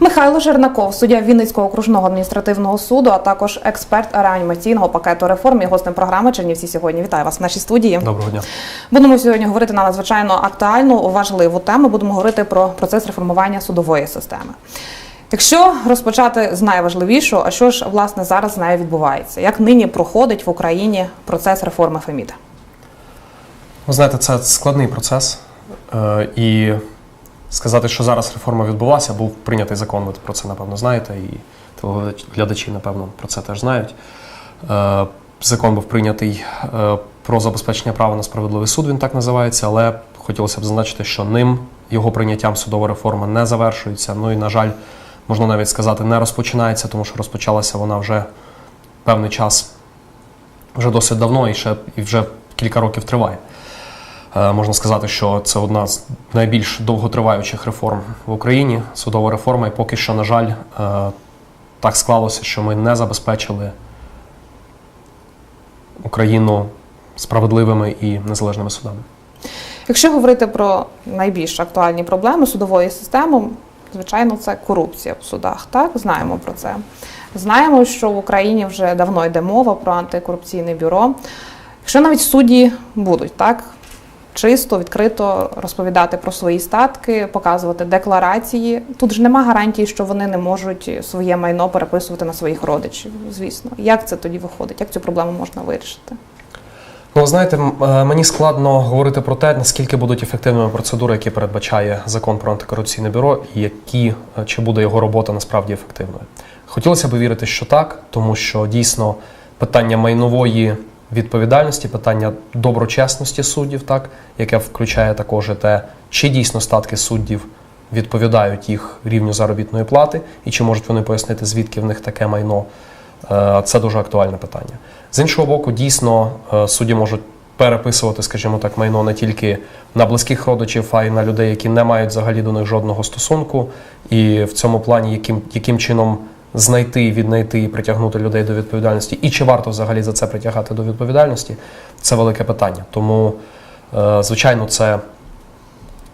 Михайло Жернаков, суддя Вінницького окружного адміністративного суду, а також експерт реанімаційного пакету реформ і гостем програми Чернівці сьогодні. Вітаю вас в нашій студії. Доброго дня. Будемо сьогодні говорити на надзвичайно актуальну, важливу тему. Будемо говорити про процес реформування судової системи. Якщо розпочати з найважливішого, а що ж власне зараз з нею відбувається? Як нині проходить в Україні процес реформи ФЕМІД? Ви знаєте, це складний процес. Е, І сказати, що зараз реформа відбулася, був прийнятий закон, ви про це напевно знаєте, і телеглядачі, напевно, про це теж знають. Е, Закон був прийнятий е, про забезпечення права на справедливий суд, він так називається, але хотілося б зазначити, що ним, його прийняттям судова реформа не завершується. Ну і, на жаль, можна навіть сказати, не розпочинається, тому що розпочалася вона вже певний час, вже досить давно і ще і вже кілька років триває. Е, Можна сказати, що це одна з найбільш довготриваючих реформ в Україні, судова реформа, і поки що, на жаль, е, так склалося, що ми не забезпечили Україну справедливими і незалежними судами. Якщо говорити про найбільш актуальні проблеми судової системи, звичайно, це корупція в судах. Так, знаємо про це. Знаємо, що в Україні вже давно йде мова про антикорупційне бюро. Якщо навіть судді будуть так чисто, відкрито розповідати про свої статки, показувати декларації, тут ж нема гарантії, що вони не можуть своє майно переписувати на своїх родичів. Звісно, як це тоді виходить? Як цю проблему можна вирішити? Ну, знаєте, е, мені складно говорити про те, наскільки будуть ефективними процедури, які передбачає закон про антикорупційне бюро, і які е, чи буде його робота насправді ефективною. Хотілося б вірити, що так, тому що дійсно питання майнової відповідальності, питання доброчесності суддів, так яке включає також те, чи дійсно статки суддів відповідають їх рівню заробітної плати, і чи можуть вони пояснити, звідки в них таке майно. Е, Це дуже актуальне питання. З іншого боку, дійсно е, судді можуть переписувати, скажімо так, майно не тільки на близьких родичів, а й на людей, які не мають взагалі до них жодного стосунку. І в цьому плані, яким, яким чином знайти, віднайти і притягнути людей до відповідальності, і чи варто взагалі за це притягати до відповідальності, це велике питання. Тому, е, звичайно, це.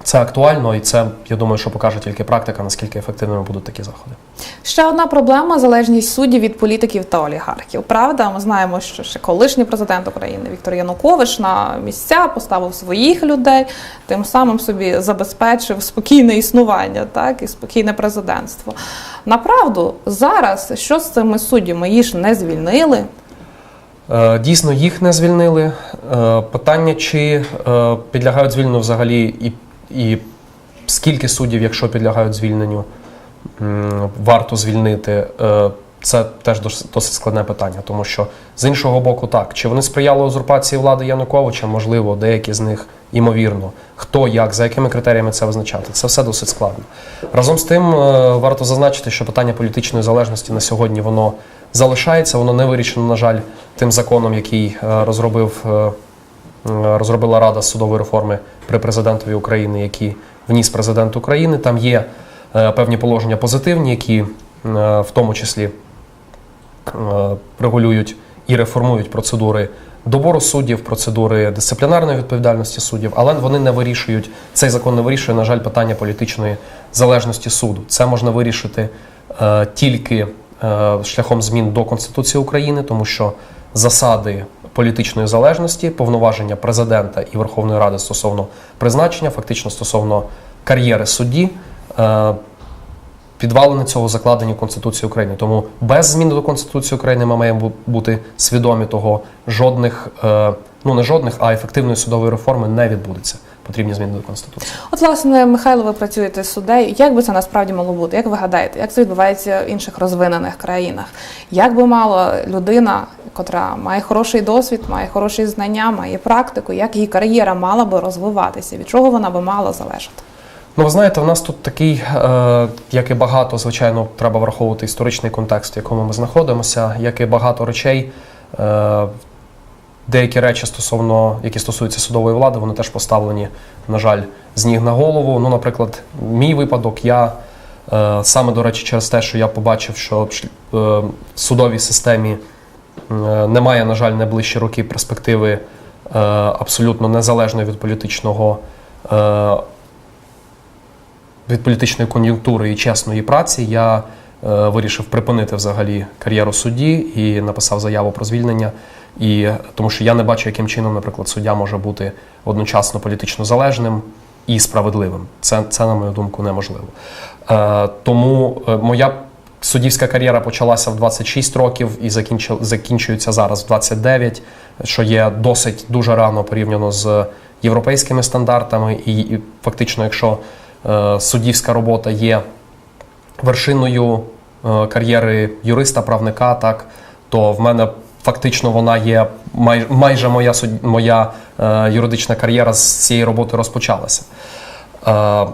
Це актуально, і це я думаю, що покаже тільки практика, наскільки ефективними будуть такі заходи. Ще одна проблема залежність суддів від політиків та олігархів. Правда, ми знаємо, що ще колишній президент України Віктор Янукович на місця поставив своїх людей, тим самим собі забезпечив спокійне існування, так і спокійне президентство. Направду, зараз що з цими суддями? Їх ж не звільнили. Е, Дійсно, їх не звільнили. Е, Питання, чи е, підлягають звільненню взагалі, і, і скільки суддів, якщо підлягають звільненню, варто звільнити. Е, Це теж досить складне питання, тому що з іншого боку, так чи вони сприяли узурпації влади Януковича? Можливо, деякі з них ймовірно. Хто як, за якими критеріями це визначати? Це все досить складно. Разом з тим, е, варто зазначити, що питання політичної залежності на сьогодні воно залишається, воно не вирішено, на жаль, тим законом, який е, розробив, розробила Рада судової реформи при президентові України, який вніс президент України. Там є е, певні положення позитивні, які е, в тому числі е, регулюють і реформують процедури добору суддів, процедури дисциплінарної відповідальності суддів, але вони не вирішують, цей закон не вирішує, на жаль, питання політичної залежності суду. Це можна вирішити е, тільки е, шляхом змін до Конституції України, тому що засади політичної залежності, повноваження президента і Верховної Ради стосовно призначення, фактично стосовно кар'єри судді. е, Підвалини цього закладені Конституції України. Тому без зміни до Конституції України ми маємо бути свідомі того, жодних, е, ну не жодних, а ефективної судової реформи не відбудеться. Потрібні зміни до Конституції. От, власне, Михайло, ви працюєте з суддею. Як би це насправді мало бути? Як ви гадаєте, як це відбувається в інших розвинених країнах? Як би мала людина, котра має хороший досвід, має хороші знання, має практику, як її кар'єра мала би розвиватися? Від чого вона би мала залежати? Ну, ви знаєте, у нас тут такий, е, як і багато, звичайно, треба враховувати історичний контекст, в якому ми знаходимося, як і багато речей. Е, деякі речі стосовно, які стосуються судової влади, вони теж поставлені, на жаль, з ніг на голову. Ну, наприклад, мій випадок, я е, саме, до речі, через те, що я побачив, що е, в судовій системі е, немає, на жаль, найближчі роки перспективи е, абсолютно незалежної від політичного. Е, від політичної кон'юнктури і чесної праці я е, вирішив припинити взагалі кар'єру судді і написав заяву про звільнення. І тому що я не бачу, яким чином, наприклад, суддя може бути одночасно політично залежним і справедливим. Це, це на мою думку, неможливо. Е, тому е, моя суддівська кар'єра почалася в 26 років і закінчил- закінчується зараз в 29, що є досить дуже рано порівняно з європейськими стандартами. І, і фактично, якщо е, суддівська робота є вершиною е, кар'єри юриста-правника, так, то в мене фактично вона є май, майже моя, моя е, юридична кар'єра з цієї роботи розпочалася. Е,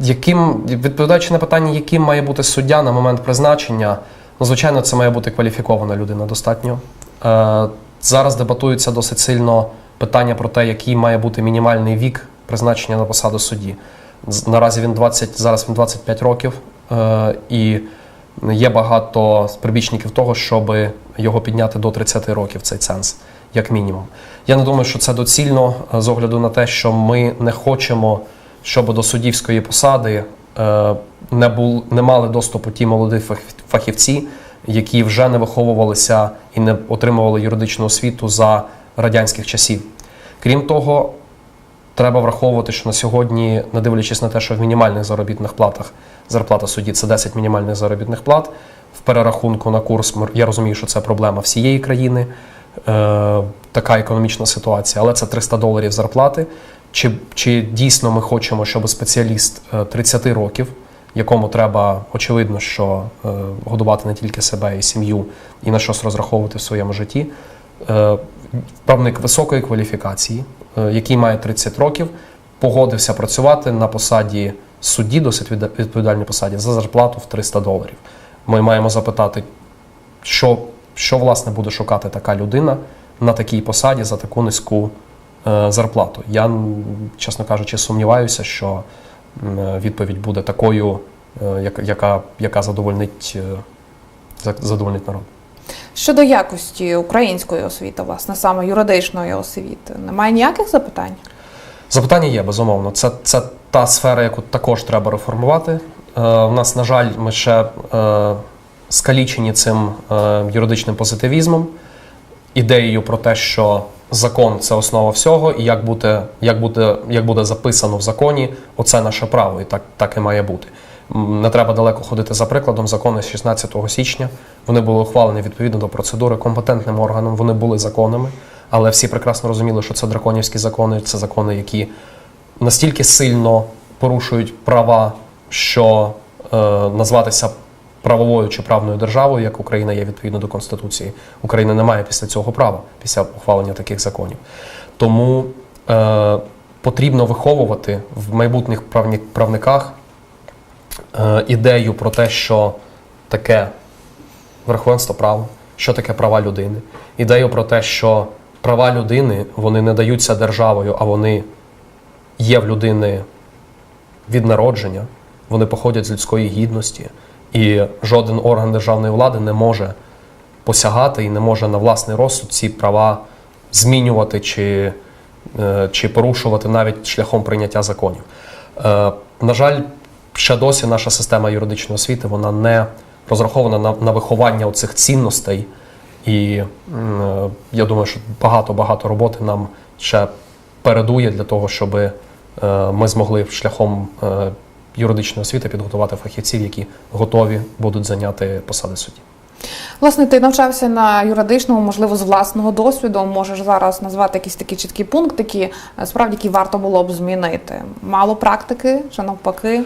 яким, відповідаючи на питання, яким має бути суддя на момент призначення, ну, звичайно, це має бути кваліфікована людина достатньо. Е, зараз дебатується досить сильно питання про те, який має бути мінімальний вік призначення на посаду судді. Наразі він 20, зараз він 25 років, е, і є багато прибічників того, щоб його підняти до 30 років цей ценз, як мінімум. Я не думаю, що це доцільно е, з огляду на те, що ми не хочемо, щоб до суддівської посади е, не, бул, не мали доступу ті молоді фах- фахівці, які вже не виховувалися і не отримували юридичну освіту за радянських часів. Крім того, треба враховувати, що на сьогодні, не дивлячись на те, що в мінімальних заробітних платах зарплата судді це 10 мінімальних заробітних плат. В перерахунку на курс я розумію, що це проблема всієї країни, е, така економічна ситуація, але це 300 доларів зарплати. Чи, чи дійсно ми хочемо, щоб спеціаліст е, 30 років, якому треба очевидно, що е, годувати не тільки себе і сім'ю, і на щось розраховувати в своєму житті, е, правник високої кваліфікації, е, який має 30 років, погодився працювати на посаді судді, досить відповідальній посаді, за зарплату в 300 доларів. Ми маємо запитати, що, що власне буде шукати така людина на такій посаді за таку низьку е, зарплату. Я, чесно кажучи, сумніваюся, що е, відповідь буде такою, е, яка, яка, задовольнить, е, задовольнить народ. Щодо якості української освіти, власне, саме юридичної освіти, немає ніяких запитань? Запитання є, безумовно. Це, це та сфера, яку також треба реформувати. Е, у нас, на жаль, ми ще е, скалічені цим е, юридичним позитивізмом, ідеєю про те, що закон це основа всього, і як буде, як буде, як буде записано в законі, оце наше право, і так, так і має бути. Не треба далеко ходити за прикладом. Закони з 16 січня вони були ухвалені відповідно до процедури компетентним органом. Вони були законами, але всі прекрасно розуміли, що це драконівські закони, це закони, які настільки сильно порушують права, що е, назватися правовою чи правною державою, як Україна є відповідно до Конституції. Україна не має після цього права, після ухвалення таких законів. Тому е, потрібно виховувати в майбутніх правні- правниках ідею про те, що таке верховенство права, що таке права людини, ідею про те, що права людини вони не даються державою, а вони є в людини від народження, вони походять з людської гідності, і жоден орган державної влади не може посягати і не може на власний розсуд ці права змінювати чи, е, чи порушувати навіть шляхом прийняття законів. Е, На жаль, ще досі наша система юридичної освіти вона не розрахована на, на виховання цих цінностей. І е, я думаю, що багато-багато роботи нам ще передує для того, щоб е, ми змогли шляхом е, юридичної освіти підготувати фахівців, які готові будуть зайняти посади судді. Власне, ти навчався на юридичному, можливо, з власного досвіду. Можеш зараз назвати якісь такі чіткі пункти, які е, справді які варто було б змінити. Мало практики чи навпаки?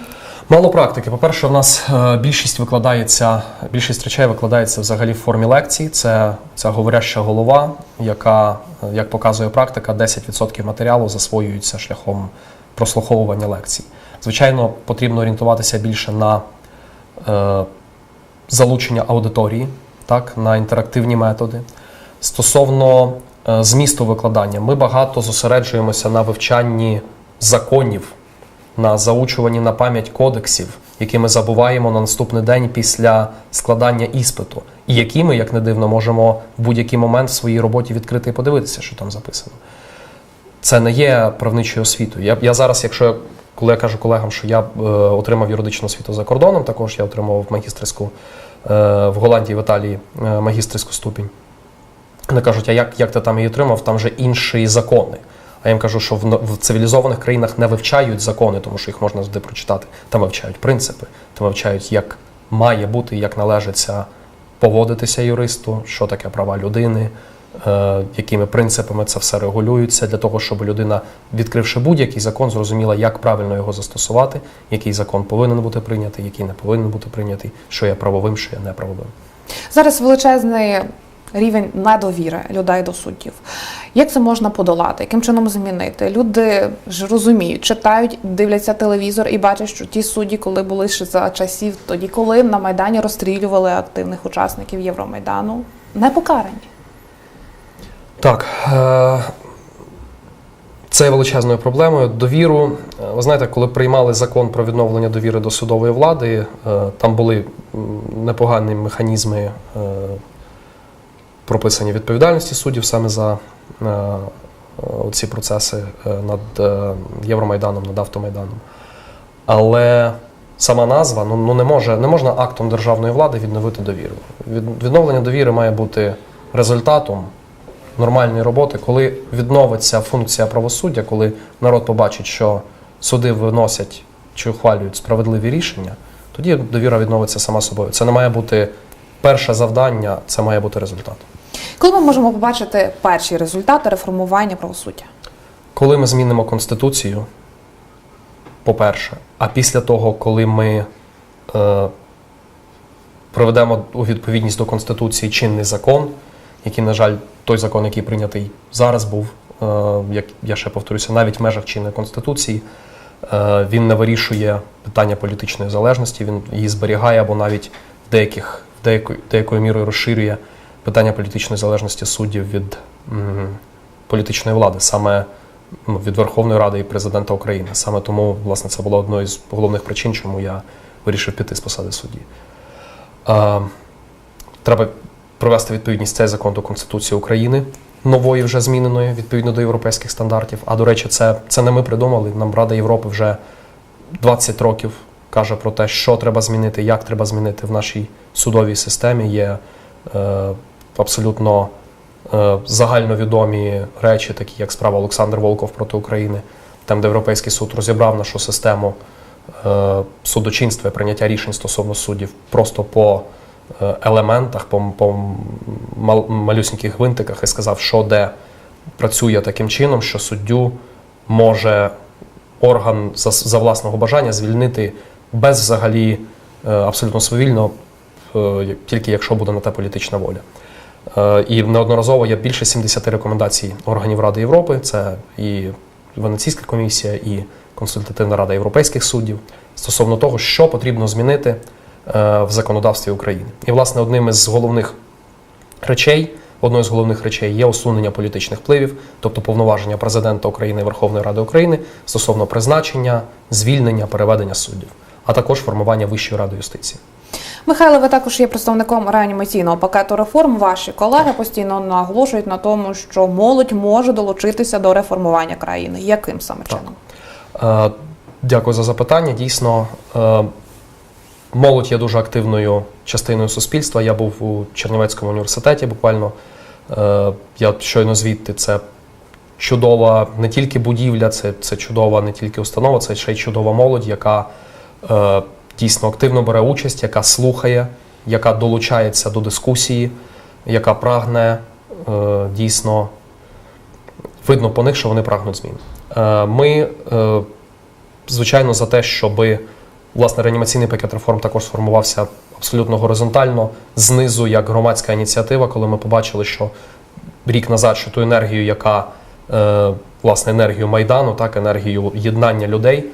Мало практики. По-перше, в нас е, більшість викладається, більшість речей викладається взагалі в формі лекцій. Це, це говоряща голова, яка, е, як показує практика, 10% матеріалу засвоюється шляхом прослуховування лекцій. Звичайно, потрібно орієнтуватися більше на залучення аудиторії, так, на інтерактивні методи. Стосовно е, змісту викладання, ми багато зосереджуємося на вивчанні законів, на заучуванні на пам'ять кодексів, які ми забуваємо на наступний день після складання іспиту, і які ми, як не дивно, можемо в будь-який момент в своїй роботі відкрити і подивитися, що там записано. Це не є правничою освітою. Я, я зараз, якщо коли я кажу колегам, що я е, отримав юридичну освіту за кордоном, також я отримав магістерську е, в Голландії, в Італії е, магістерську ступінь. Вони кажуть, а як, як ти там її отримав? Там же інші закони. А я їм кажу, що в, в цивілізованих країнах не вивчають закони, тому що їх можна завжди прочитати. Там вивчають принципи, там вивчають, як має бути, як належиться поводитися юристу, що таке права людини, якими принципами це все регулюється, для того, щоб людина, відкривши будь-який закон, зрозуміла, як правильно його застосувати, який закон повинен бути прийнятий, який не повинен бути прийнятий, що є правовим, що є неправовим. Зараз величезний рівень недовіри людей до суддів. Як це можна подолати? Яким чином змінити? Люди ж розуміють, читають, дивляться телевізор і бачать, що ті судді, коли були ще за часів, тоді, коли на Майдані розстрілювали активних учасників Євромайдану, не покарані. Так. Е- це є величезною проблемою. Довіру, е, ви знаєте, коли приймали закон про відновлення довіри до судової влади, е, там були непогані механізми прописані відповідальності суддів саме за ці процеси над Євромайданом, над Автомайданом. Але сама назва ну, ну не, може, не можна актом державної влади відновити довіру. Відновлення довіри має бути результатом нормальної роботи, коли відновиться функція правосуддя, коли народ побачить, що суди виносять чи ухвалюють справедливі рішення, тоді довіра відновиться сама собою. Це не має бути перше завдання, це має бути результат. Коли ми можемо побачити перші результати реформування правосуддя? Коли ми змінимо конституцію, по-перше, а після того, коли ми е, проведемо у відповідність до Конституції чинний закон, який, на жаль, той закон, який прийнятий зараз був, е, як я ще повторюся, навіть в межах чинної конституції, е, він не вирішує питання політичної залежності, він її зберігає або навіть в деяких, в деякою, деякою мірою розширює питання політичної залежності суддів від м, політичної влади, саме ну, від Верховної Ради і президента України. Саме тому, власне, це було одною з головних причин, чому я вирішив піти з посади судді. Е, треба привести відповідність цей закон до Конституції України, нової вже зміненої відповідно до європейських стандартів. А до речі, це, це не ми придумали. Нам Рада Європи вже 20 років каже про те, що треба змінити, як треба змінити в нашій судовій системі. Є е, абсолютно е, загальновідомі речі, такі як справа Олександр Волков проти України, там, де Європейський суд розібрав нашу систему е, судочинства і прийняття рішень стосовно суддів просто по елементах, по, по мал, малюсіньких гвинтиках і сказав, що де працює таким чином, що суддю може орган за, за власного бажання звільнити без взагалі е, абсолютно свавільно, е, тільки якщо буде на те політична воля. Е, І неодноразово є більше 70 рекомендацій органів Ради Європи. Це і Венеційська комісія, і Консультативна рада європейських суддів стосовно того, що потрібно змінити е, в законодавстві України. І, власне, одним із головних речей, одною з головних речей є усунення політичних впливів, тобто повноваження президента України і Верховної Ради України стосовно призначення, звільнення, переведення суддів, а також формування Вищої ради юстиції. Михайло, ви також є представником реанімаційного пакету реформ. Ваші колеги постійно наголошують на тому, що молодь може долучитися до реформування країни. Яким саме чином? Е, Дякую за запитання. Дійсно, е, молодь є дуже активною частиною суспільства. Я був у Чернівецькому університеті буквально. Е, Я щойно звідти це чудова не тільки будівля, це, це чудова не тільки установа, це ще й чудова молодь, яка е, дійсно активно бере участь, яка слухає, яка долучається до дискусії, яка прагне е, дійсно видно по них, що вони прагнуть змін. Е, Ми, е, звичайно, за те, щоб власне реанімаційний пакет реформ також сформувався абсолютно горизонтально, знизу, як громадська ініціатива, коли ми побачили, що рік назад, що ту енергію, яка е, власне енергію майдану, так енергію єднання людей,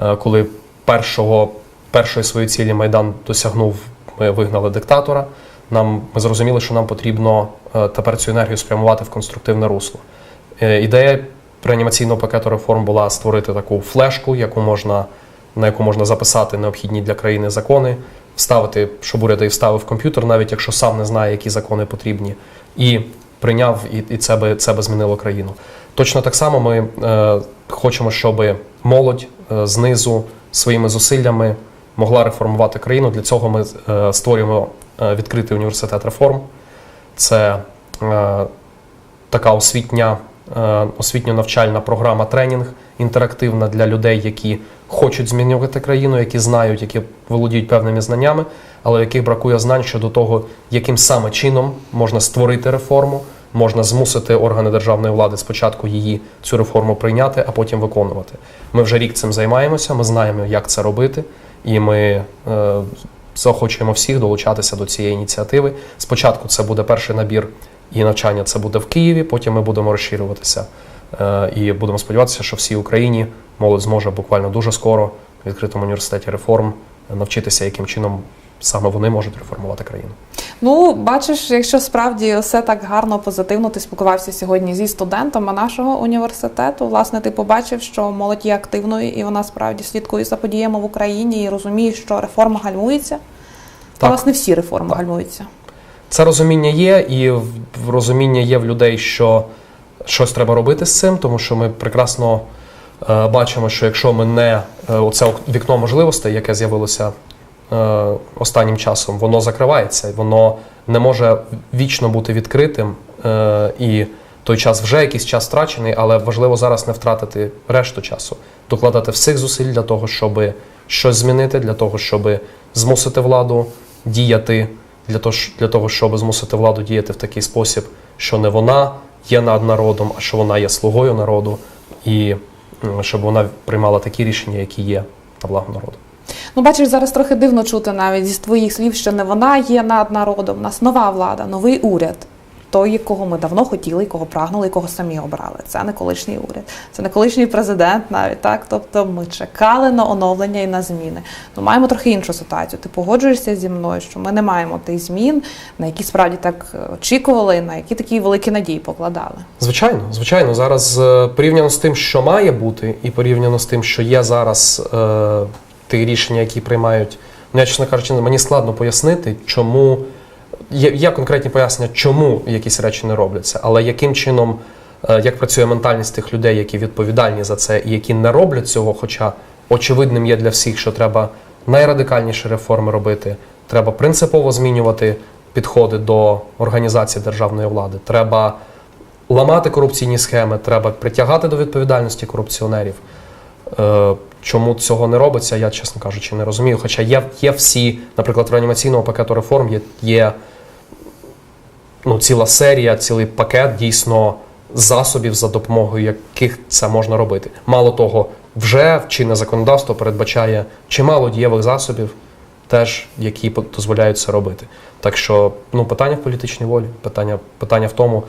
е, коли першого, першої своєї цілі майдан досягнув, ми вигнали диктатора. Нам ми зрозуміли, що нам потрібно е, тепер цю енергію спрямувати в конструктивне русло. Е, Ідея реанімаційного пакету реформ була створити таку флешку, яку можна, на яку можна записати необхідні для країни закони, вставити, щоб уряд її вставив комп'ютер, навіть якщо сам не знає, які закони потрібні, і прийняв, і, і це би це би змінило країну. Точно так само ми е, хочемо, щоб молодь е, знизу своїми зусиллями могла реформувати країну. Для цього ми е, створюємо е, відкритий університет реформ. Це е, така освітня, освітньо-навчальна програма тренінг інтерактивна для людей, які хочуть змінювати країну, які знають, які володіють певними знаннями, але яких бракує знань щодо того, яким саме чином можна створити реформу, можна змусити органи державної влади спочатку її цю реформу прийняти, а потім виконувати. Ми вже рік цим займаємося, ми знаємо, як це робити, і ми е, заохочуємо всіх долучатися до цієї ініціативи. Спочатку це буде перший набір і навчання це буде в Києві, потім ми будемо розширюватися. Е, І будемо сподіватися, що всій Україні молодь зможе буквально дуже скоро в відкритому університеті реформ навчитися, яким чином саме вони можуть реформувати країну. Ну, бачиш, якщо справді все так гарно, позитивно, ти спілкувався сьогодні зі студентами нашого університету. Власне, ти побачив, що молодь є активною і вона справді слідкує за подіями в Україні і розуміє, що реформа гальмується. Та, власне, всі реформи Так. гальмуються. Це розуміння є, і розуміння є в людей, що щось треба робити з цим, тому що ми прекрасно е, бачимо, що якщо ми не е, оце вікно можливостей, яке з'явилося е, останнім часом, воно закривається, воно не може вічно бути відкритим. І той час вже якийсь час втрачений, але важливо зараз не втратити решту часу, докладати всіх зусиль для того, щоб щось змінити, для того, щоб змусити владу діяти для того, для того, щоб змусити владу діяти в такий спосіб, що не вона є над народом, а що вона є слугою народу, і щоб вона приймала такі рішення, які є на благо народу. Ну, бачиш, зараз трохи дивно чути навіть зі твоїх слів, що не вона є над народом. У нас нова влада, новий уряд. Той, якого ми давно хотіли, якого прагнули, якого самі обрали. Це не колишній уряд, це не колишній президент навіть так. Тобто ми чекали на оновлення і на зміни. Ну маємо трохи іншу ситуацію. Ти погоджуєшся зі мною, що ми не маємо тих змін, на які справді так очікували, на які такі великі надії покладали. Звичайно, звичайно, зараз е, порівняно з тим, що має бути, і порівняно з тим, що є зараз е, ті рішення, які приймають. Ну, я, чесно кажучи, мені складно пояснити, чому є, є конкретні пояснення, чому якісь речі не робляться, але яким чином, е, як працює ментальність тих людей, які відповідальні за це і які не роблять цього, хоча очевидним є для всіх, що треба найрадикальніші реформи робити, треба принципово змінювати підходи до організації державної влади. Треба ламати корупційні схеми, треба притягати до відповідальності корупціонерів. Чому цього не робиться, я, чесно кажучи, не розумію. Хоча є, є всі, наприклад, в реанімаційного пакету реформ є, є ну, ціла серія, цілий пакет дійсно засобів, за допомогою яких це можна робити. Мало того, вже чинне законодавство передбачає чимало дієвих засобів, теж які дозволяють це робити. Так що ну, питання в політичній волі, питання, питання в тому,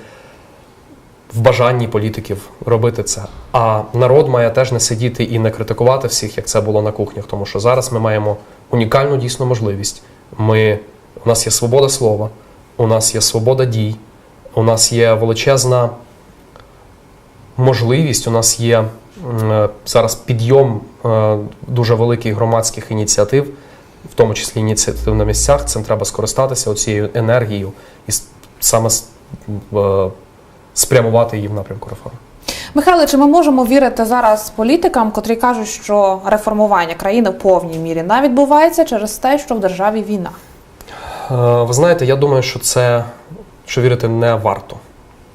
в бажанні політиків робити це. А народ має теж не сидіти і не критикувати всіх, як це було на кухнях, тому що зараз ми маємо унікальну дійсно можливість. Ми, у нас є свобода слова, у нас є свобода дій, у нас є величезна можливість, у нас є е, зараз підйом е, дуже великих громадських ініціатив, в тому числі ініціатив на місцях. Цим треба скористатися цією енергією і саме в- спрямувати її в напрямку реформ. Михайло, чи ми можемо вірити зараз політикам, котрі кажуть, що реформування країни в повній мірі не відбувається через те, що в державі війна? Е, Ви знаєте, я думаю, що це що вірити не варто.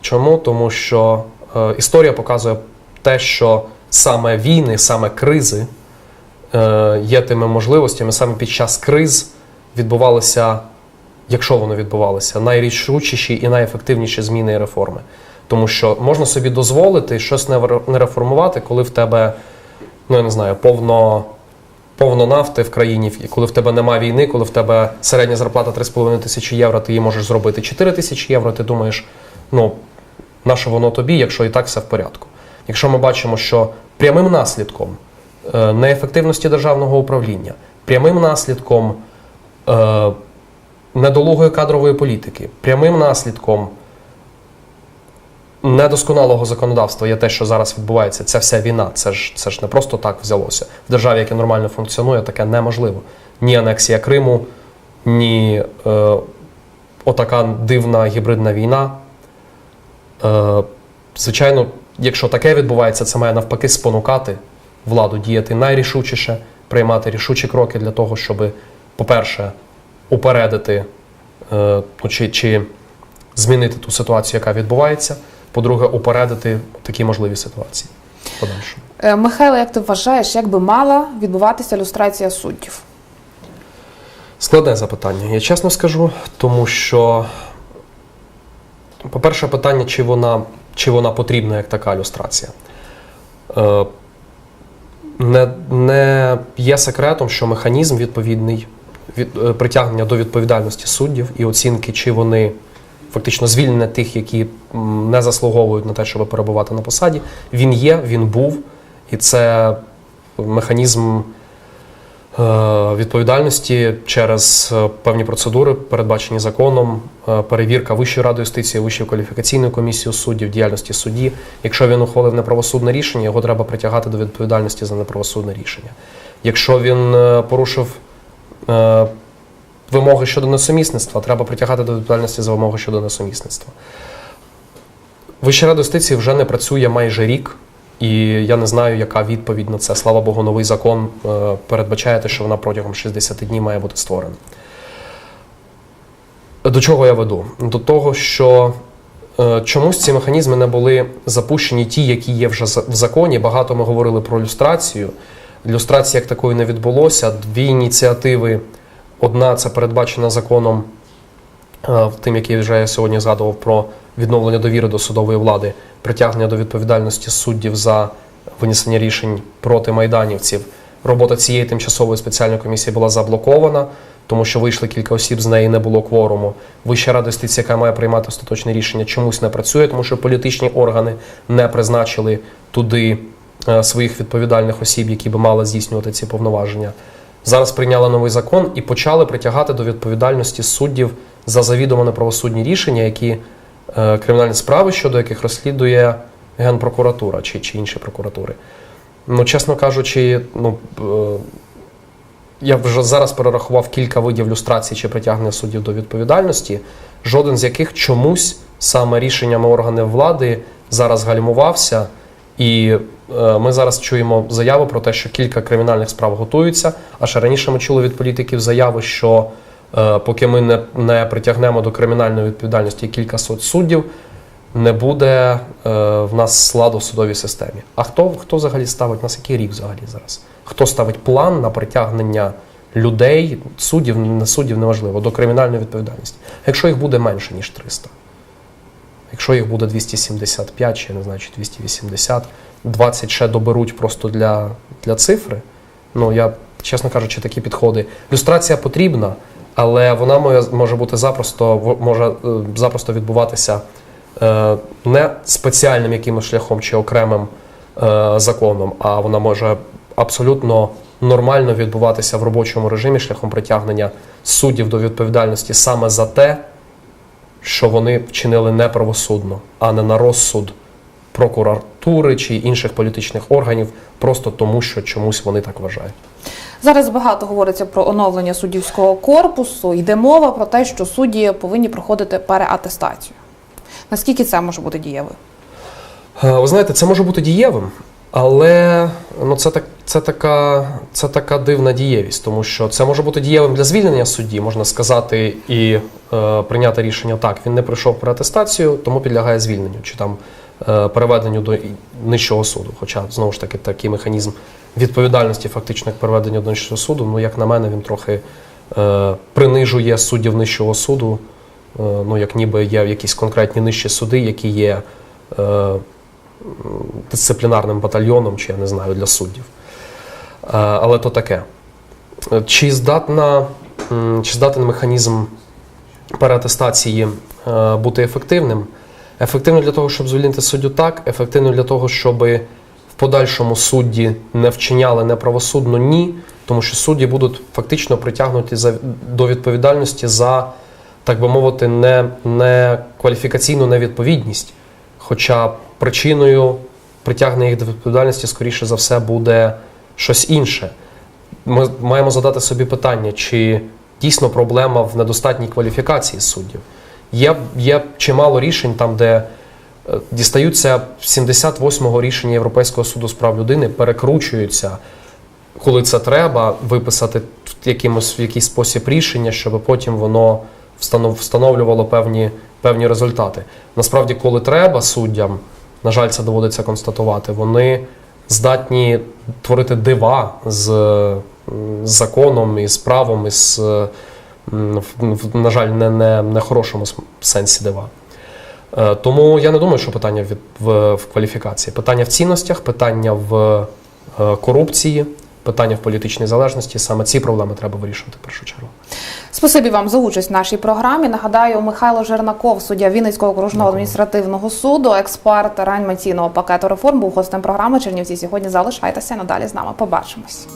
Чому? Тому що е, історія показує те, що саме війни, саме кризи е, є тими можливостями, саме під час криз відбувалися, якщо вони відбувалися, найрішучіші і найефективніші зміни і реформи. Тому що можна собі дозволити щось не реформувати, коли в тебе, ну я не знаю, повно повно нафти в країні, коли в тебе немає війни, коли в тебе середня зарплата 3,5 тисячі євро, ти її можеш зробити 4 тисячі євро, ти думаєш, ну, на що воно тобі, якщо і так все в порядку. Якщо ми бачимо, що прямим наслідком е, неефективності державного управління, прямим наслідком е, недолугої кадрової політики, прямим наслідком недосконалого законодавства є те, що зараз відбувається. Ця вся війна. Це ж це ж не просто так взялося. В державі, яка нормально функціонує, таке неможливо. Ні анексія Криму, ні е, отака дивна гібридна війна. Е, звичайно, якщо таке відбувається, це має навпаки спонукати владу діяти найрішучіше, приймати рішучі кроки для того, щоб, по-перше, упередити е, ну, чи, чи змінити ту ситуацію, яка відбувається. По-друге, упередити такі можливі ситуації. в Подальшому. Е, Михайло, як ти вважаєш, як би мала відбуватися люстрація суддів? Складне запитання, я чесно скажу, тому що, по-перше, питання, чи вона, чи вона потрібна як така люстрація. Е, Не, не є секретом, що механізм відповідний від, е, притягнення до відповідальності суддів і оцінки, чи вони фактично звільнення тих, які не заслуговують на те, щоб перебувати на посаді, він є, він був, і це механізм е, відповідальності через е, певні процедури, передбачені законом, е, перевірка Вищої ради юстиції, Вищої кваліфікаційної комісії суддів, діяльності судді. Якщо він ухвалив неправосудне рішення, його треба притягати до відповідальності за неправосудне рішення. Якщо він порушив вимоги щодо несумісництва, треба притягати до відповідальності за вимоги щодо несумісництва. Вища рада юстиції вже не працює майже рік, і я не знаю, яка відповідь на це. Слава Богу, новий закон е, передбачає те, що вона протягом 60 днів має бути створена. До чого я веду? До того, що е, чомусь ці механізми не були запущені, ті, які є вже в законі. Багато ми говорили про люстрацію. Люстрації як такої не відбулося. Дві ініціативи. Одна це передбачена законом, е, тим, який вже я сьогодні згадував про відновлення довіри до судової влади, притягнення до відповідальності суддів за винесення рішень проти майданівців. Робота цієї тимчасової спеціальної комісії була заблокована, тому що вийшли кілька осіб, з неї не було кворуму. Вища рада юстиції, яка має приймати остаточне рішення, чомусь не працює, тому що політичні органи не призначили туди е, своїх відповідальних осіб, які би мали здійснювати ці повноваження. Зараз прийняли новий закон і почали притягати до відповідальності суддів за завідомо неправосудні рішення, які е, кримінальні справи, щодо яких розслідує Генпрокуратура чи, чи інші прокуратури. Ну, чесно кажучи, ну, е, я вже зараз перерахував кілька видів люстрації чи притягнення суддів до відповідальності, жоден з яких чомусь саме рішеннями органів влади зараз гальмувався. І ми зараз чуємо заяву про те, що кілька кримінальних справ готуються. А ще раніше ми чули від політиків заяви, що е, поки ми не, не притягнемо до кримінальної відповідальності кілька сот суддів, не буде е, в нас складу в судовій системі. А хто, хто взагалі ставить нас який рік взагалі зараз? Хто ставить план на притягнення людей, суддів, не суддів, неважливо, до кримінальної відповідальності? Якщо їх буде менше, ніж 300. Якщо їх буде 275, чи я не знаю, чи 280, 20 ще доберуть просто для, для цифри. Ну, я, чесно кажучи, такі підходи. Люстрація потрібна, але вона може, бути запросто, може е, запросто відбуватися е, не спеціальним якимось шляхом чи окремим е, законом, а вона може абсолютно нормально відбуватися в робочому режимі шляхом притягнення суддів до відповідальності саме за те, що вони вчинили неправосудно, а не на розсуд прокуратури чи інших політичних органів, просто тому, що чомусь вони так вважають. Зараз багато говориться про оновлення суддівського корпусу. Йде мова про те, що судді повинні проходити переатестацію. Наскільки це може бути дієвою? Е, Ви знаєте, це може бути дієвим, але ну, це, так, це, така, це така дивна дієвість, тому що це може бути дієвим для звільнення судді, можна сказати, і е, прийняти рішення так, він не пройшов переатестацію, тому підлягає звільненню чи там переведенню до нижчого суду. Хоча, знову ж таки, такий механізм відповідальності фактично як переведення до нижчого суду, ну, як на мене, він трохи е, принижує суддів нижчого суду, е, ну, як ніби є якісь конкретні нижчі суди, які є. Е, дисциплінарним батальйоном, чи я не знаю, для суддів. Е, Але то таке. Е, Чи здатна, чи здатен механізм переатестації е, бути ефективним? Ефективно для того, щоб звільнити суддю так, ефективно для того, щоб в подальшому судді не вчиняли неправосудно ні, тому що судді будуть фактично притягнуті за, до відповідальності за, так би мовити, не, не кваліфікаційну невідповідність. Хоча причиною притягнення їх до відповідальності, скоріше за все, буде щось інше. Ми маємо задати собі питання, чи дійсно проблема в недостатній кваліфікації суддів. Є, є чимало рішень там, де е, дістаються 78-го рішення Європейського суду з прав людини, перекручуються, коли це треба, виписати якимось в якийсь спосіб рішення, щоб потім воно встанов- встановлювало певні, певні результати. Насправді, коли треба суддям, на жаль, це доводиться констатувати, вони здатні творити дива з, законом і з правом, і з, на жаль, не, не, не хорошому сенсі дива. Е, Тому я не думаю, що питання від, в, в кваліфікації. Питання в цінностях, питання в е, корупції, питання в політичній залежності. Саме ці проблеми треба вирішувати в першу чергу. Спасибі вам за участь в нашій програмі. Нагадаю, Михайло Жернаков, суддя Вінницького окружного адміністративного суду, експерт реанімаційного пакету реформ, був гостем програми Чернівці. Сьогодні залишайтеся надалі з нами. Побачимось.